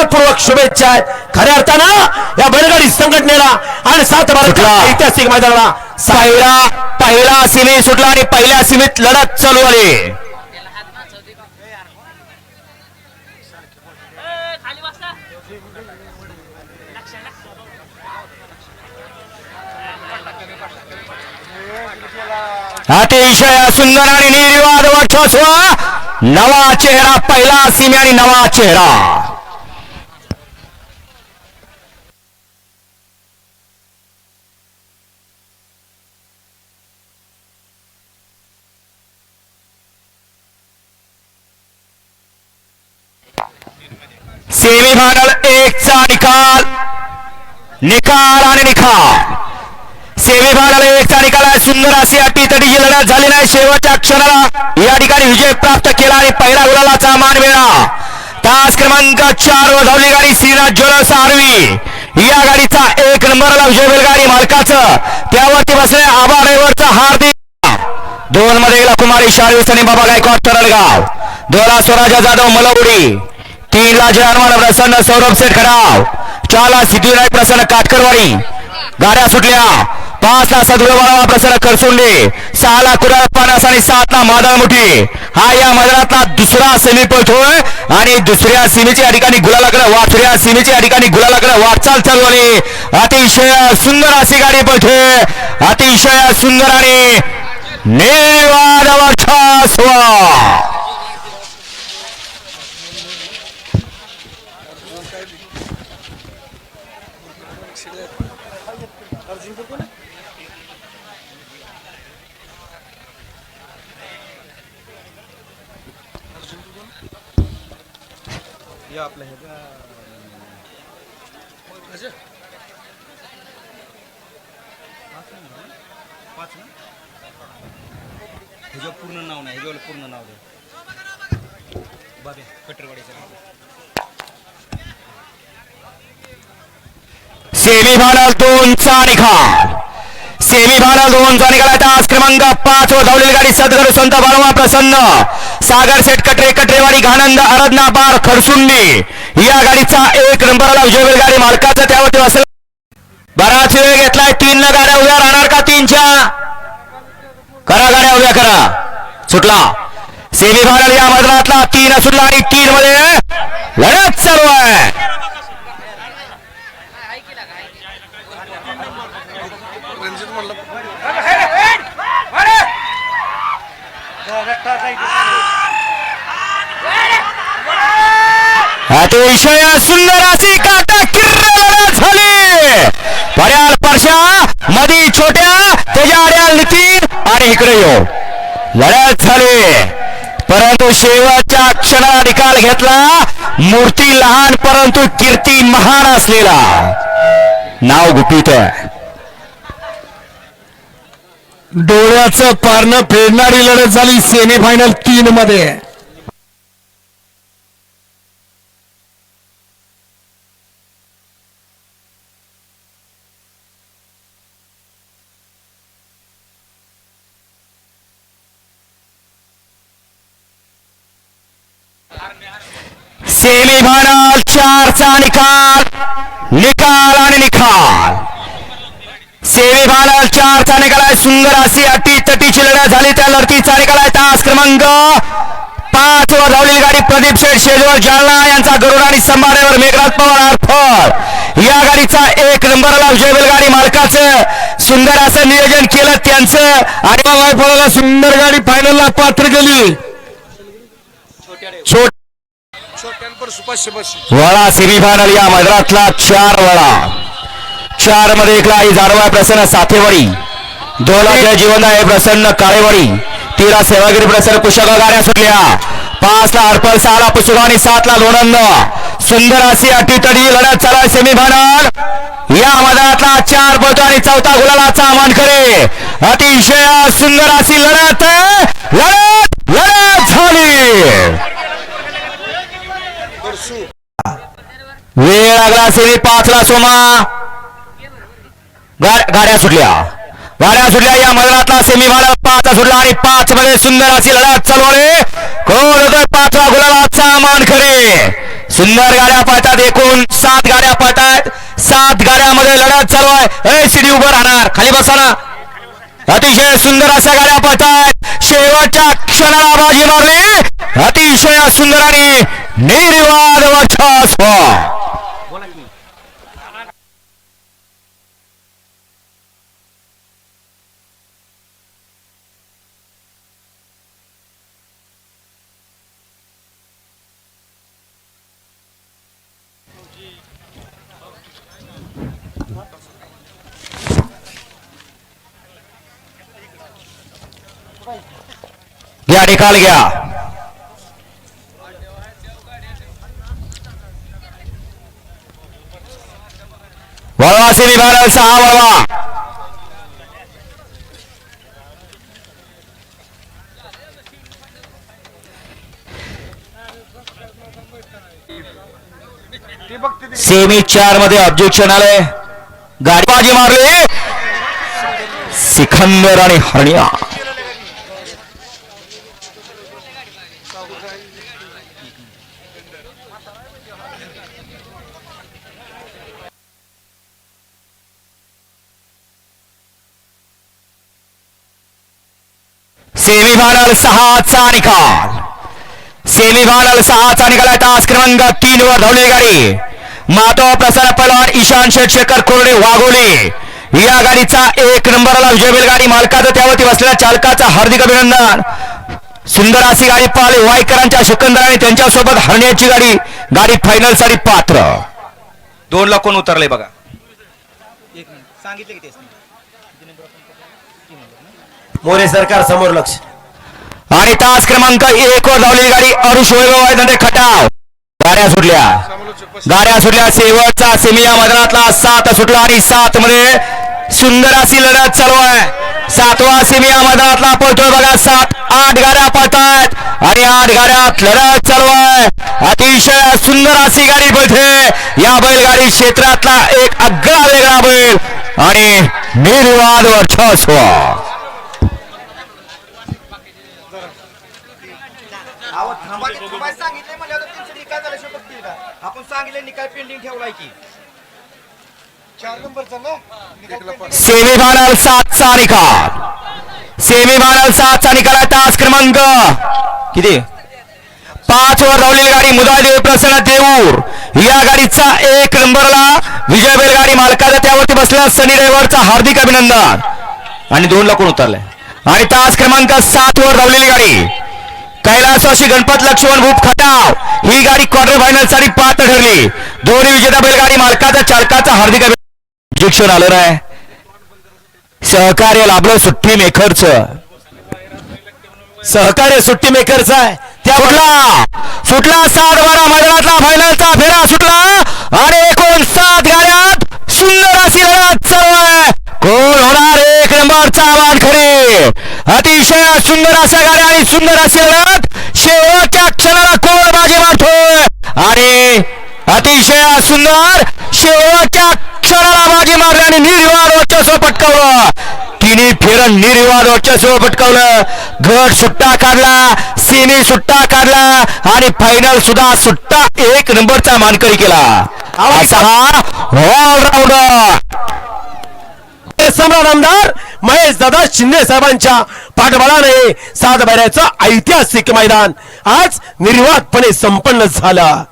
मनपूर्वक शुभेच्छा आहेत. खऱ्या अर्थानं या बैलगाडी संघटनेला आणि सात भारत कुठला? ऐतिहासिक मैदानाला पहिला पहिला सिमी सुटला आणि पहिल्या सिमीत लढत चालू आली अतिशय सुंदर आणि निर्विवाद वर्चस्व नवा चेहरा पहिला सिमी आणि नवा चेहरा. सेमी फायनल एकचा निकाल. निकाल आणि निकाल. सेमी फायनल एकचा निकाल आहे. सुंदर अशी अटी तटीची लढत झाली नाही. शेवटच्या क्षणाला या ठिकाणी विजय प्राप्त केला आणि पहिला गुलालाचा मान मिळाला. तास क्रमांक चार वर धावली गाडी श्रीनाथ ज्वेलर्स आर्वी या गाडीचा एक नंबरला विजय बैलगाडी मालकाचं. त्यावरती बसले आबा ड्रायव्हरचा हार्दिक. दोन मध्ये गेला कुमारी शारवीस आणि बाबा गायकवाड तरडगाव दोला स्वराजा जाधव मलवडी. तीन ला जयहनुमान प्रसन्न सौरभ सेठ खडाव चार ला सिद्धिविनायक प्रसन्न काटकरवाडी गाड्या सुटल्या. पाच ला सदगुरु प्रसन्न करसुंडे. सहा ला कुडाळ पानास आणि सात ला मादळ मुठी. हा या मैदानातला दुसरा सेमी पळतोय आणि दुसऱ्या सीमेच्या ठिकाणी गुलालाकडे वाचऱ्या सीमेच्या ठिकाणी गुलालाकडे वाटचाल चालू आली अतिशय सुंदर अशी गाडी पळतोय अतिशय सुंदर आणि निर्वाद वर्चस्व ह्याच्यावर पूर्ण नाव नाही ह्याच्यावर पूर्ण नाव द्या बाबे कटरवाडीचं नाव. सेमी फायनल दोनचा निकाल. सेमी फायनल दोनचा निकाल. आहे तास क्रमांक पाच वर धावलेली गाडी सदगुरु संत बाळवा प्रसन्न. सागर सेट कटरे कटरेवाडी घानंद आराधना बार खरसुंडी या गाडीचा एक नंबरला विजय गाडी मालकाचा. त्यावरती असेल बराच वेळ घेतलाय. तीन न गाड्या उभ्या राहणार का तीनच्या? करा गाड्या उभ्या करा. सुटला. सेमी फायनल या मैदानातला तीन सुटला आणि तीन मध्ये. लढत चालू आहे. अतिशय सुंदर अशी काटा किर्र झाली. पर्याल परशा मधी छोट्या त्याच्या आड्याल नितीन आणि इकडे येऊ लढत झाली. परंतु शेवटच्या क्षणाला निकाल घेतला. मूर्ती लहान परंतु कीर्ती महान असलेला. नाव गुपित आहे. डोळ्याचं पारणं फेडणारी लढत झाली सेमीफायनल तीन मध्ये सेमी फायनल चारचा निकाल. निकाल आणि निकाल सेमी फायनल चारचा निकाल आहे. सुंदर अशी अटी तटीची लढत झाली. त्या लढतीचा निकाल आहे. तास क्रमांक पाच वर धावलेली गाडी प्रदीप शेठ शेजवर जालना यांचा गरुड आणि संभारेवर मेघराज पवार आरफळ या गाडीचा एक नंबरला विजय बैलगाडी मालकाचं. सुंदर असं नियोजन केलं त्यांचं. आणि सुंदर गाडी फायनलला पात्र गेली छोट वळा सेमीफायनल या मैदानातला चार वळा चारमध्ये एकला आई जाडवा प्रसन्न साथेवाडी दोला जय जीवन आहे प्रसन्न काळेवाडी. तिला सेवागिरी प्रसन्न पुष्कळ गाड्या सुटल्या. पाच ला अर्पण सहा ला पुष्कळ आणि सात ला लोणंद. सुंदर अशी अटीतडी लढत चालू सेमीफायनल या मैदानातला चार बळतो आणि चौथा गुलालाचा करे. अतिशय सुंदर अशी लढत. लढत लढत झाली. वेळ लागला सेमी पाच ला सोमा गाड्या सुटल्या. गाड्या सुटल्या या मैदानातला सेमी फायनल पाच सुटला आणि पाच मध्ये सुंदर अशी लढत चालू आहे कोण होतोय पाचवा गुलाबाचा मानकरी सुंदर गाड्या पळतात एकूण सात गाड्या पळतात. सात गाड्यामध्ये लढत चालू आहे. ए सिडी उभं राहणार. खाली बसाना. अतिशय सुंदर अशा गाड्या पळतात. शेवटच्या क्षणाला बाजी मारली. अतिशय सुंदर आणि निर्वाद वर्चस्व घ्या निकाल घ्या वळवा सेमी फायनल सहा वळवा सेमी चारमध्ये ऑब्जेक्शन आले. गाडीबाजी मारली. सिखंदर आणि हरण्या सेमीफायनल सहाचा निकाल. सेमीफायनल सहाचा निकाल आहे तास क्रमांक तीन वर धावली गाडी. माधव प्रसाद पलवान ईशान शेटशेखर कोरडे वाघोले. या गाडीचा एक नंबरला विजय बैलगाडी मालकाचं त्यावरती बसलेल्या चालकाचा हार्दिक अभिनंदन. सुंदर अशी गाडी पाहिली. वाईकरांच्या सिकंदर आणि त्यांच्यासोबत हरण्याची गाडी गाडी फायनलसाठी पात्र. दोन ला कोण उतरले बघा. एक मिनिट. सांगितलं की मोरे सरकार समोर लक्ष. आणि तास क्रमांक एक वर धावलेली गाडी अरुष वैभव खटाव. गाड्या सुटल्या. गाड्या सुटल्या. शेवटचा सेमी या मैदानातला सात सुटला आणि सात मध्ये सुंदर अशी लढत चालू आहे. सातवा सेमी या मैदानातला पळतोय बघा. सात आठ गाड्या पळतायत आणि आठ गाड्यात लढत चालू आहे. अतिशय सुंदर अशी गाडी पळते. या बैलगाडी क्षेत्रातला एक आगळा वेगळा बैल आणि निर्वाद छ आपण निकाल पेंडिंग ठेवलाय की. चार नंबरचा ना? सेमीफायनल सातचा निकाल. सेमीफायनल सातचा निकाल आहे तास क्रमांक किती? पाच वर धावलेली गाडी मुदादेव प्रसन्न देऊर. या गाडीचा एक नंबरला विजय बैलगाडी मालकाचा त्यावरती बसला सनी ड्रायव्हरचा हार्दिक अभिनंदन. आणि दोन ला कोण उतरले आणि तास क्रमांक सात वर धावलेली गाडी कैलासवासी गणपत लक्ष्मण भूप खटाव. ही गाडी क्वार्टर फायनलसाठी पात्र ठरली. दोन्ही विजेता बैलगाडी मालकाचा चालकाचा हार्दिक अभिनंदन आलं नाही. सहकार्य लाभलं सुट्टी मेकरच. सहकार्य सुट्टी मेकरच आहे. त्या फुटला. फुटला सात बारा मैदानातला फायनलचा फेरा सुटला. आणि एकूण सात गाड्यात सुंदर अशी लढत चालू आहे. कोण होणार एक नंबरचा वानखडे. अतिशय सुंदर अशा गाड्या आणि सुंदर अशी लढत. शेवटच्या क्षणाला कोण बाजी मारतोय? आणि अतिशय सुंदर शेवटच्या क्षणाला बाजी मारली आणि निर्विवाद वर्चस्व पटकावलं. तिन्ही फेरन निर्विवाद वर्चस्व पटकावलं. गट सुट्टा काढला सेमी सुट्टा काढला आणि फायनल सुद्धा सुट्टा एक नंबरचा मानकरी केला. असा हा ऑलराऊंडर सम्राट आमदार महेश दादा शिंदे साहेबांच्या पाठबळाने सातबाऱ्याचं ऐतिहासिक मैदान आज निर्वाधपणे संपन्न झालं.